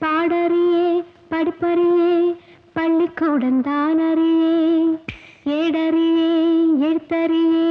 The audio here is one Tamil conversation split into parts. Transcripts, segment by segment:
பாடறியே படிப்பறியே பள்ளிக்கூடந்தானறியே ஏடறியே எழுத்தறியே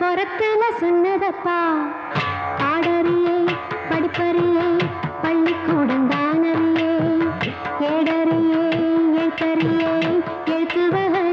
பொறத்துல சொன்னதப்பா. பாடறியே படிப்பறியே பள்ளிக்கூடம் தானறியே. ஏடறியே எழுத்தறியே எழுத்துவகை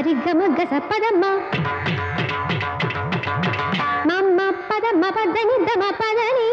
సరిగమ గస పదమ్మ మమ్మ పదమ్మ పదని దమ పదని.